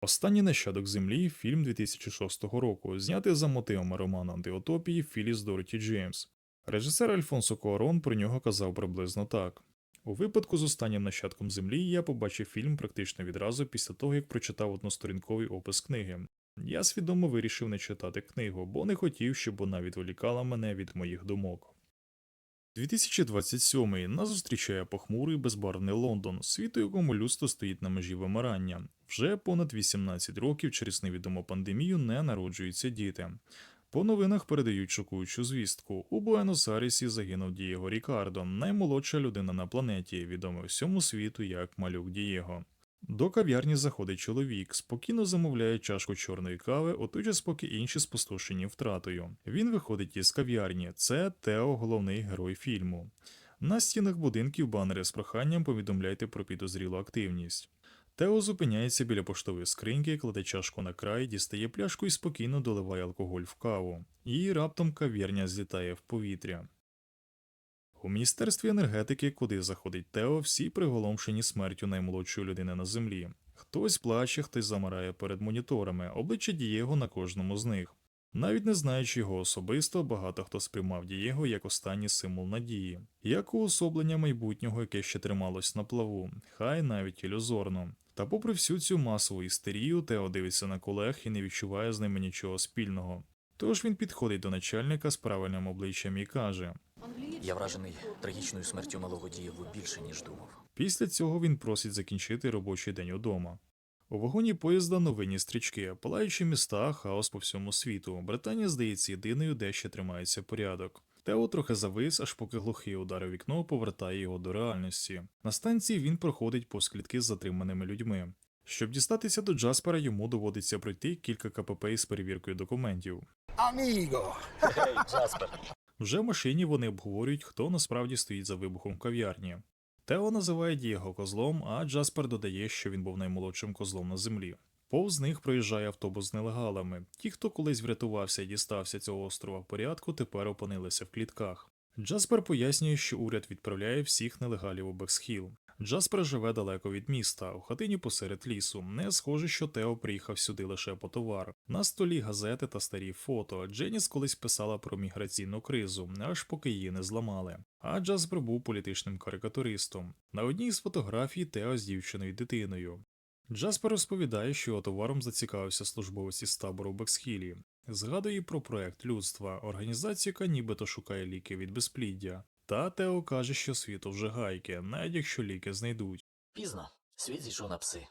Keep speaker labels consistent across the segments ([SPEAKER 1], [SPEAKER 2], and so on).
[SPEAKER 1] Останній нащадок землі фільм 2006 року, знятий за мотивами роману антиутопії Філіс Дороті Джеймс. Режисер Альфонсо Куарон про нього казав приблизно так. У випадку з останнім нащадком землі я побачив фільм практично відразу після того, як прочитав односторінковий опис книги. Я свідомо вирішив не читати книгу, бо не хотів, щоб вона відволікала мене від моїх думок. 2027 нас зустрічає похмурий безбарвний Лондон, світ, у якому людство стоїть на межі вимирання. Вже понад 18 років через невідому пандемію не народжуються діти. По новинах передають шокуючу звістку. У Буенос-Айресі загинув Дієго Рікардо, наймолодша людина на планеті, відомий всьому світу як малюк Дієго. До кав'ярні заходить чоловік, спокійно замовляє чашку чорної кави, у поки інші спустошені втратою. Він виходить із кав'ярні. Це Тео, головний герой фільму. На стінах будинків банери з проханням повідомляйте про підозрілу активність. Тео зупиняється біля поштової скриньки, кладе чашку на край, дістає пляшку і спокійно доливає алкоголь в каву. І раптом кав'ярня злітає в повітря. У міністерстві енергетики, куди заходить Тео, всі приголомшені смертю наймолодшої людини на землі. Хтось плаче, хтось замирає перед моніторами, обличчя Дієго на кожному з них. Навіть не знаючи його особисто, багато хто сприймав Дієго як останній символ надії, як уособлення майбутнього, яке ще трималось на плаву, хай навіть ілюзорно. Та попри всю цю масову істерію, Тео дивиться на колег і не відчуває з ними нічого спільного. Тож він підходить до начальника з правильним обличчям і каже:
[SPEAKER 2] Я вражений трагічною смертю малого Дієву більше, ніж думав.
[SPEAKER 1] Після цього він просить закінчити робочий день удома. У вагоні поїзда новинні стрічки, палаючі міста, хаос по всьому світу. Британія здається єдиною, де ще тримається порядок. Тео трохи завис, аж поки глухий удар у вікно повертає його до реальності. На станції він проходить повз клітки з затриманими людьми. Щоб дістатися до Джаспера, йому доводиться пройти кілька КПП із перевіркою документів.
[SPEAKER 3] Amigo!
[SPEAKER 2] Гей, Джаспер!
[SPEAKER 1] Вже в машині вони обговорюють, хто насправді стоїть за вибухом в кав'ярні. Тео називає Дієго козлом, а Джаспер додає, що він був наймолодшим козлом на землі. Повз них проїжджає автобус з нелегалами. Ті, хто колись врятувався і дістався цього острова в порядку, тепер опинилися в клітках. Джаспер пояснює, що уряд відправляє всіх нелегалів у Бексхіл. Джаспер живе далеко від міста, у хатині посеред лісу. Не схоже, що Тео приїхав сюди лише по товар. На столі газети та старі фото. Дженіс колись писала про міграційну кризу, аж поки її не зламали. А Джаспер був політичним карикатуристом. На одній з фотографій Тео з дівчиною і дитиною. Джаспер розповідає, що товаром зацікавився службовець із табору Бексхілі. Згадує про проект людства, організацію, яка нібито шукає ліки від безпліддя. Та Тео каже, що світу вже гайки, навіть якщо ліки знайдуть.
[SPEAKER 2] Пізно. Світ зійшов на пси.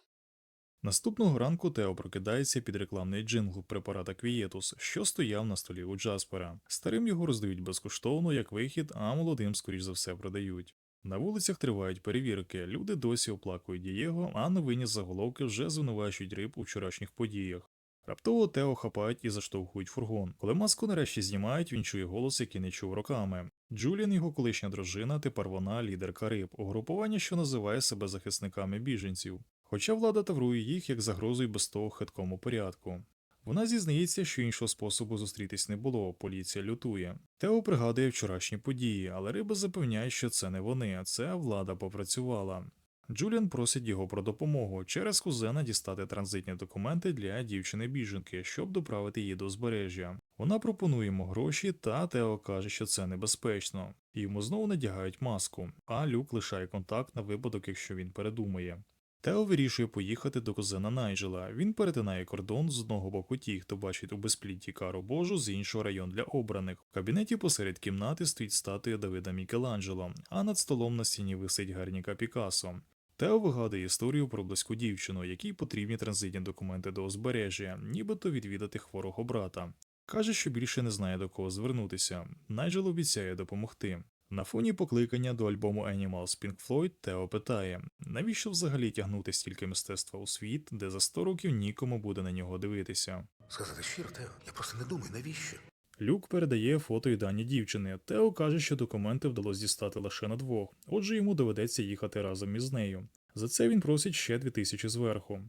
[SPEAKER 1] Наступного ранку Тео прокидається під рекламний джингл препарата Квієтус, що стояв на столі у Джаспера. Старим його роздають безкоштовно як вихід, а молодим, скоріш за все, продають. На вулицях тривають перевірки, люди досі оплакують Дієго, а новинні заголовки вже звинувачують риб у вчорашніх подіях. Раптово Тео хапають і заштовхують фургон. Коли маску нарешті знімають, він чує голос, який не чув роками. Джуліан, його колишня дружина, тепер вона лідерка риб, угрупування, що називає себе захисниками біженців. Хоча влада таврує їх як загрозу й без того хиткому порядку. Вона зізнається, що іншого способу зустрітись не було, поліція лютує. Тео пригадує вчорашні події, але риба запевняє, що це не вони, а це влада попрацювала. Джуліан просить його про допомогу через кузена дістати транзитні документи для дівчини-біженки, щоб доправити її до узбережжя. Вона пропонує йому гроші, та Тео каже, що це небезпечно. Йому знову надягають маску, а Люк лишає контакт на випадок, якщо він передумає. Тео вирішує поїхати до кузена Найджела. Він перетинає кордон з одного боку ті, хто бачить у безплідді кару Божу, з іншого район для обраних. В кабінеті посеред кімнати стоїть статуя Давида Мікеланджело, а над столом на стіні висить Герніка Пікассо. Тео вигадує історію про близьку дівчину, якій потрібні транзитні документи до узбережжя, нібито відвідати хворого брата. Каже, що більше не знає до кого звернутися. Найджел обіцяє допомогти. На фоні покликання до альбому Animals Pink Floyd Тео питає, навіщо взагалі тягнути стільки мистецтва у світ, де за 100 років нікому буде на нього дивитися.
[SPEAKER 3] Сказати щиро, Тео, я просто не думаю, навіщо?
[SPEAKER 1] Люк передає фото і дані дівчини. Тео каже, що документи вдалося дістати лише на двох, отже йому доведеться їхати разом із нею. За це він просить ще 2000 зверху.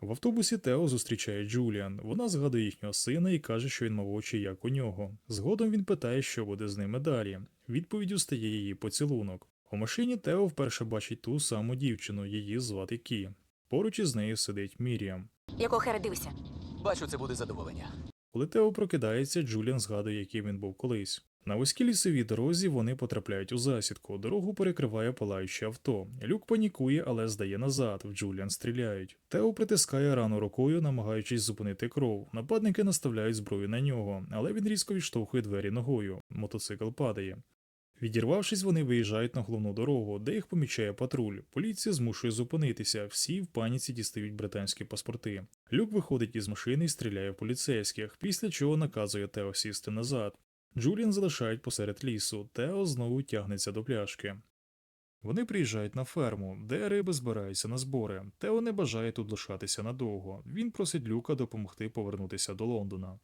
[SPEAKER 1] В автобусі Тео зустрічає Джуліан. Вона згадує їхнього сина і каже, що він мав очі як у нього. Згодом він питає, що буде з ними далі. Відповіддю стає її поцілунок. У машині Тео вперше бачить ту саму дівчину, її звати Кі. Поруч із нею сидить Міріам.
[SPEAKER 4] Якого хера дивишся?
[SPEAKER 2] Бачу, це буде задоволення.
[SPEAKER 1] Коли Тео прокидається, Джуліан згадує, яким він був колись. На вузькій лісовій дорозі вони потрапляють у засідку. Дорогу перекриває палаюче авто. Люк панікує, але здає назад. В Джуліан стріляють. Тео притискає рану рукою, намагаючись зупинити кров. Нападники наставляють зброю на нього, але він різко відштовхує двері ногою. Мотоцикл падає. Відірвавшись, вони виїжджають на головну дорогу, де їх помічає патруль. Поліція змушує зупинитися. Всі в паніці дістають британські паспорти. Люк виходить із машини і стріляє в поліцейських, після чого наказує Тео сісти назад. Джуліан залишають посеред лісу. Тео знову тягнеться до пляшки. Вони приїжджають на ферму, де риби збираються на збори. Тео не бажає тут лишатися надовго. Він просить Люка допомогти повернутися до Лондона.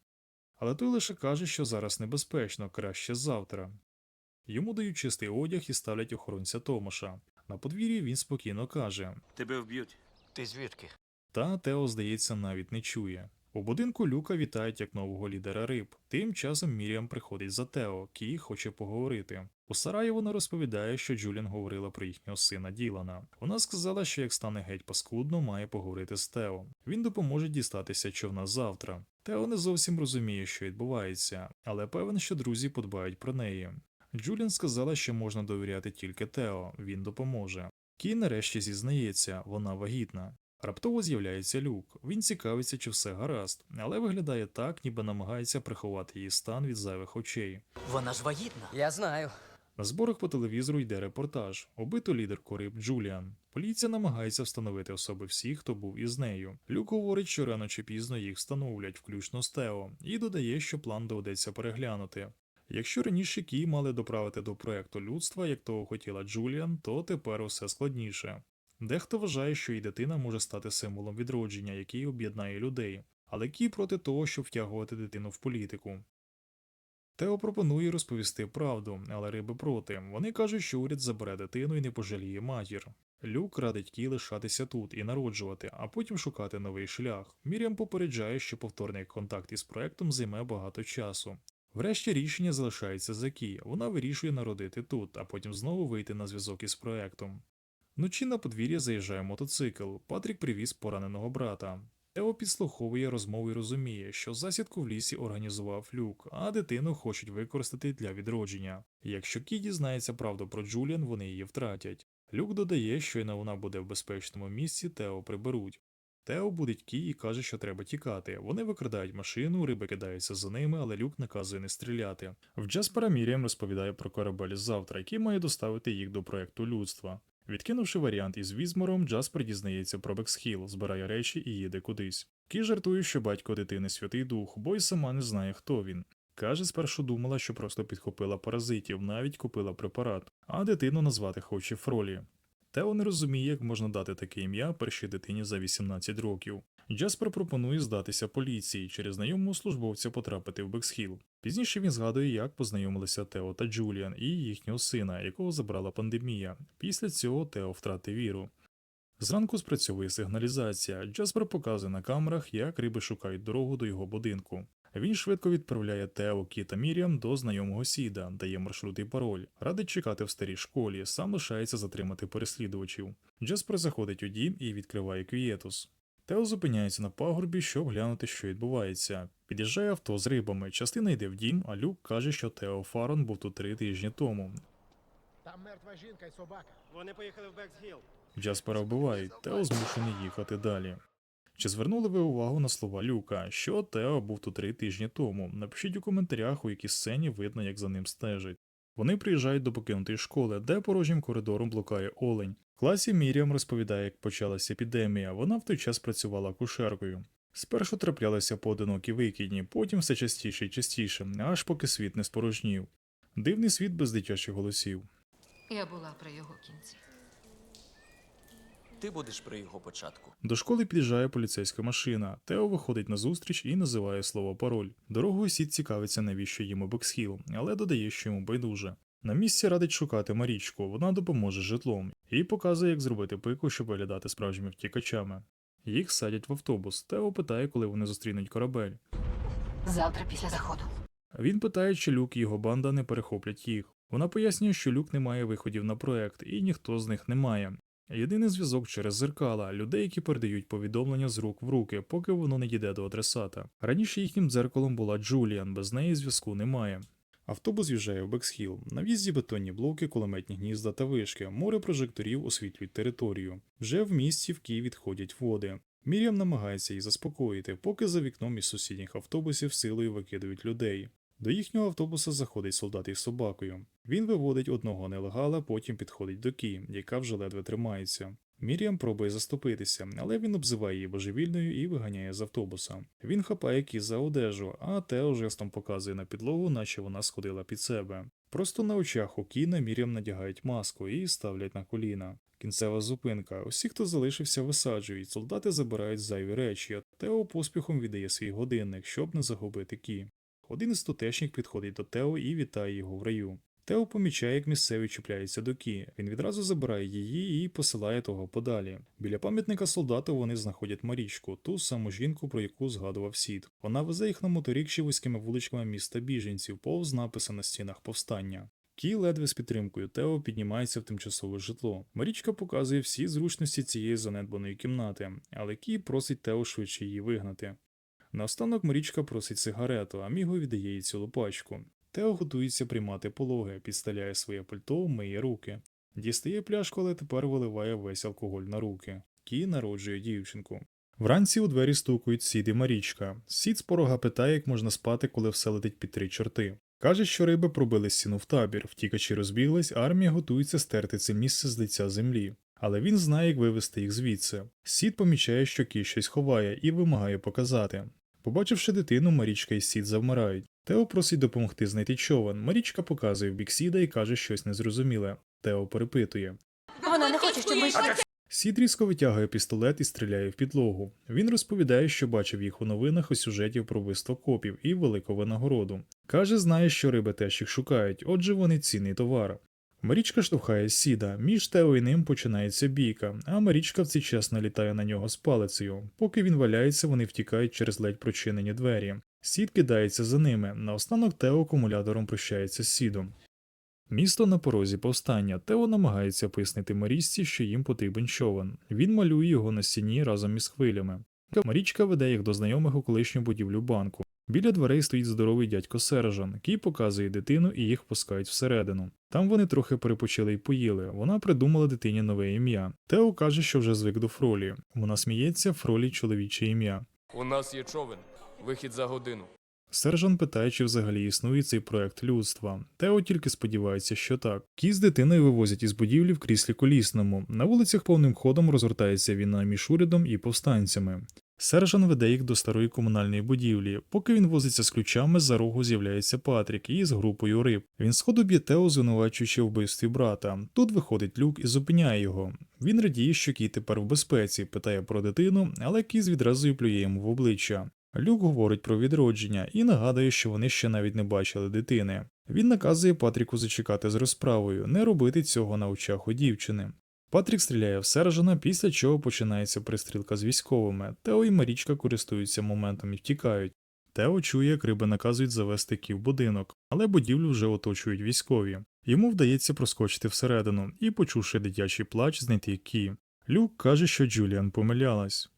[SPEAKER 1] Але той лише каже, що зараз небезпечно, краще завтра. Йому дають чистий одяг і ставлять охоронця Томаша. На подвір'ї він спокійно каже:
[SPEAKER 5] Тебе вб'ють.
[SPEAKER 2] Ти звідки?
[SPEAKER 1] та Тео, здається, навіть не чує. У будинку Люка вітають як нового лідера риб. Тим часом Міріам приходить за Тео, Кі хоче поговорити. У сараї вона розповідає, що Джуліан говорила про їхнього сина Ділана. Вона сказала, що як стане геть паскудно, має поговорити з Тео. Він допоможе дістатися човна завтра. Тео не зовсім розуміє, що відбувається, але певен, що друзі подбають про неї. Джуліан сказала, що можна довіряти тільки Тео, він допоможе. Кі нарешті зізнається, вона вагітна. Раптово з'являється люк. Він цікавиться, чи все гаразд, але виглядає так, ніби намагається приховати її стан від зайвих очей.
[SPEAKER 2] Вона ж вагітна.
[SPEAKER 6] Я знаю.
[SPEAKER 1] На зборах по телевізору йде репортаж. Убито лідерку риб Джуліан. Поліція намагається встановити особи всіх, хто був із нею. Люк говорить, що рано чи пізно їх встановлять, включно з Тео, і додає, що план доведеться переглянути. Якщо раніше Кі мали доправити до проекту людства, як того хотіла Джуліан, то тепер усе складніше. Дехто вважає, що і дитина може стати символом відродження, який об'єднає людей, але Кі проти того, щоб втягувати дитину в політику. Тео пропонує розповісти правду, але риби проти. Вони кажуть, що уряд забере дитину і не пожаліє матір. Люк радить Кі лишатися тут і народжувати, а потім шукати новий шлях. Мір'ям попереджає, що повторний контакт із проектом займе багато часу. Врешті рішення залишається за Кі. Вона вирішує народити тут, а потім знову вийти на зв'язок із проектом. Вночі на подвір'я заїжджає мотоцикл. Патрік привіз пораненого брата. Тео підслуховує розмову і розуміє, що засідку в лісі організував люк, а дитину хочуть використати для відродження. Якщо Кі дізнається правду про Джуліан, вони її втратять. Люк додає, що щойно вона буде в безпечному місці, Тео приберуть. Тео будить Кі і каже, що треба тікати. Вони викрадають машину, риби кидаються за ними, але люк наказує не стріляти. В Джаспера Міріам розповідає про корабель завтра, який має доставити їх до проекту людства. Відкинувши варіант із Візмором, Джаспер дізнається про Бексхіл, збирає речі і їде кудись. Кі жартує, що батько дитини Святий Дух, бо й сама не знає, хто він. Каже, спершу думала, що просто підхопила паразитів, навіть купила препарат, а дитину назвати хоче Фролі. Тео не розуміє, як можна дати таке ім'я першій дитині за 18 років. Джаспер пропонує здатися поліції, через знайомого службовця потрапити в Бексхіл. Пізніше він згадує, як познайомилися Тео та Джуліан і їхнього сина, якого забрала пандемія. Після цього Тео втратив віру. Зранку спрацьовує сигналізація. Джаспер показує на камерах, як риби шукають дорогу до його будинку. Він швидко відправляє Тео, Кі та Міріам до знайомого Сіда, дає маршрут і пароль, радить чекати в старій школі, сам лишається затримати переслідувачів. Джаспер заходить у дім і відкриває квієтус. Тео зупиняється на пагорбі, щоб глянути, що відбувається. Під'їжджає авто з рибами. Частина йде в дім, а Люк каже, що Тео Фарон був тут три тижні тому.
[SPEAKER 7] Там мертва жінка і собака.
[SPEAKER 5] Вони поїхали в Бексгіл.
[SPEAKER 1] Джаспера вбивають, Тео змушений їхати далі. Чи звернули ви увагу на слова Люка, що Тео був тут три тижні тому? Напишіть у коментарях, у якій сцені видно, як за ним стежить. Вони приїжджають до покинутої школи, де порожнім коридором блукає олень. В класі Міріам розповідає, як почалася епідемія. Вона в той час працювала акушеркою. Спершу траплялися поодинокі викидні, потім все частіше і частіше, аж поки світ не спорожнів. Дивний світ без дитячих голосів.
[SPEAKER 4] Я була при його кінці.
[SPEAKER 2] Ти будеш при його початку.
[SPEAKER 1] До школи під'їжджає поліцейська машина. Тео виходить на зустріч і називає слово пароль. Дорогою сід цікавиться, навіщо йому Бексхіл, але додає, що йому байдуже. На місці радить шукати Марічку, вона допоможе житлом, і показує, як зробити пику, щоб виглядати справжніми втікачами. Їх садять в автобус. Тео питає, коли вони зустрінуть корабель.
[SPEAKER 4] Завтра після заходу.
[SPEAKER 1] Він питає, чи Люк і його банда не перехоплять їх. Вона пояснює, що Люк не має виходів на проект, і ніхто з них не має. Єдиний зв'язок через зеркала людей, які передають повідомлення з рук в руки, поки воно не дійде до адресата. Раніше їхнім дзеркалом була Джуліан, без неї зв'язку немає. Автобус в'їжджає в Бексхіл. На в'їзді бетонні блоки, кулеметні гнізда та вишки. Море прожекторів освітлюють територію. Вже в місті в Київ відходять води. Мір'ям намагається їх заспокоїти, поки за вікном із сусідніх автобусів силою викидають людей. До їхнього автобуса заходить солдат із собакою. Він виводить одного нелегала, потім підходить до Кі, яка вже ледве тримається. Мір'ям пробує заступитися, але він обзиває її божевільною і виганяє з автобуса. Він хапає Кі за одежу, а Тео жестом показує на підлогу, наче вона сходила під себе. Просто на очах у Кі на Мір'ям надягають маску і ставлять на коліна. Кінцева зупинка. Усі, хто залишився, висаджують. Солдати забирають зайві речі, Тео поспіхом віддає свій годинник, щоб не загубити Кі. Один із тутешніх підходить до Тео і вітає його в раю. Тео помічає, як місцеві чіпляються до Кі. Він відразу забирає її і посилає того подалі. Біля пам'ятника солдату вони знаходять Марічку, ту саму жінку, про яку згадував Сід. Вона везе їх на моторікші вузькими вуличками міста біженців, повз написи на стінах повстання. Кі ледве з підтримкою Тео піднімається в тимчасове житло. Марічка показує всі зручності цієї занедбаної кімнати, але Кі просить Тео швидше її вигнати. Наостанок Марічка просить сигарету, а Міго віддає їй цілу пачку. Тео готується приймати пологи, підстеляє своє пальто, миє руки. Дістає пляшку, але тепер виливає весь алкоголь на руки. Кі народжує дівчинку. Вранці у двері стукають Сід і Марічка. Сід з порога питає, як можна спати, коли все летить під три чорти. Каже, що риби пробили стіну в табір, втікачі розбіглись, армія готується стерти це місце з лиця землі. Але він знає, як вивести їх звідси. Сід помічає, що Кі щось ховає і вимагає показати. Побачивши дитину, Марічка і Сід завмирають. Тео просить допомогти знайти човен. Марічка показує в бік Сіда і каже щось незрозуміле. Тео перепитує.
[SPEAKER 4] Вона не хоче, щоб ми йшли.
[SPEAKER 1] Сід різко витягує пістолет і стріляє в підлогу. Він розповідає, що бачив їх у новинах у сюжеті про вбивство копів і велику винагороду. Каже, знає, що риби теж їх шукають, отже вони цінний товар. Марічка штовхає сіда, між Тео і ним починається бійка, а Марічка в цей час налітає на нього з палицею. Поки він валяється, вони втікають через ледь прочинені двері. Сід кидається за ними. Наостанок Тео акумулятором прощається з сідом. Місто на порозі повстання. Тео намагається пояснити Марічці, що їм потрібен човен. Він малює його на стіні разом із хвилями. Марічка веде їх до знайомих у колишню будівлю банку. Біля дверей стоїть здоровий дядько Сержан, який показує дитину і їх пускають всередину. Там вони трохи перепочили і поїли. Вона придумала дитині нове ім'я. Тео каже, що вже звик до Фролі. Вона сміється, Фролі чоловіче ім'я.
[SPEAKER 6] У нас є човен. Вихід за годину.
[SPEAKER 1] Сержан питає, чи взагалі існує цей проект людства. Тео тільки сподівається, що так. Кі з дитиною вивозять із будівлі в кріслі колісному. На вулицях повним ходом розгортається війна між урядом і повстанцями. Сержан веде їх до старої комунальної будівлі. Поки він возиться з ключами, за рогу з'являється Патрік із групою риб. Він сходу б'є Тео, звинувачуючи вбивстві брата. Тут виходить люк і зупиняє його. Він радіє, що Кі тепер в безпеці, питає про дитину, але Кіз відразу плює йому в обличчя. Люк говорить про відродження і нагадує, що вони ще навіть не бачили дитини. Він наказує Патріку зачекати з розправою, не робити цього на очах у дівчини. Патрік стріляє в Сержана, після чого починається пристрілка з військовими. Тео і Марічка користуються моментом і втікають. Тео чує, як риби наказують завести Кі в будинок, але будівлю вже оточують військові. Йому вдається проскочити всередину і, почувши дитячий плач, знайти Кі. Люк каже, що Джуліан помилялась.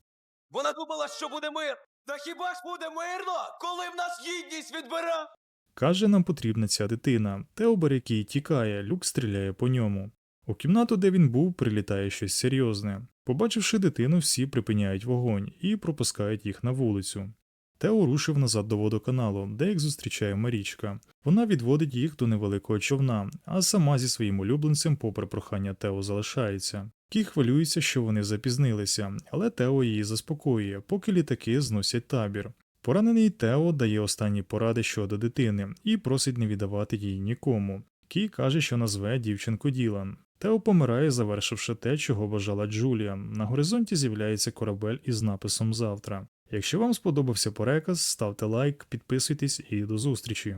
[SPEAKER 6] Вона думала, що буде мир. Та хіба ж буде мирно, коли в нас гідність відбира?
[SPEAKER 1] Каже, нам потрібна ця дитина. Тео бере Кі і тікає, люк стріляє по ньому. У кімнату, де він був, прилітає щось серйозне. Побачивши дитину, всі припиняють вогонь і пропускають їх на вулицю. Тео рушив назад до водоканалу, де їх зустрічає Марічка. Вона відводить їх до невеликого човна, а сама зі своїм улюбленцем, попри прохання Тео, залишається. Кі хвилюється, що вони запізнилися, але Тео її заспокоює, поки літаки зносять табір. Поранений Тео дає останні поради щодо дитини і просить не віддавати її нікому. Кі каже, що назве дівчинку Ділан. Тео помирає, завершивши те, чого бажала Джулія. На горизонті з'являється корабель із написом Завтра. Якщо вам сподобався переказ, ставте лайк, підписуйтесь і до зустрічі.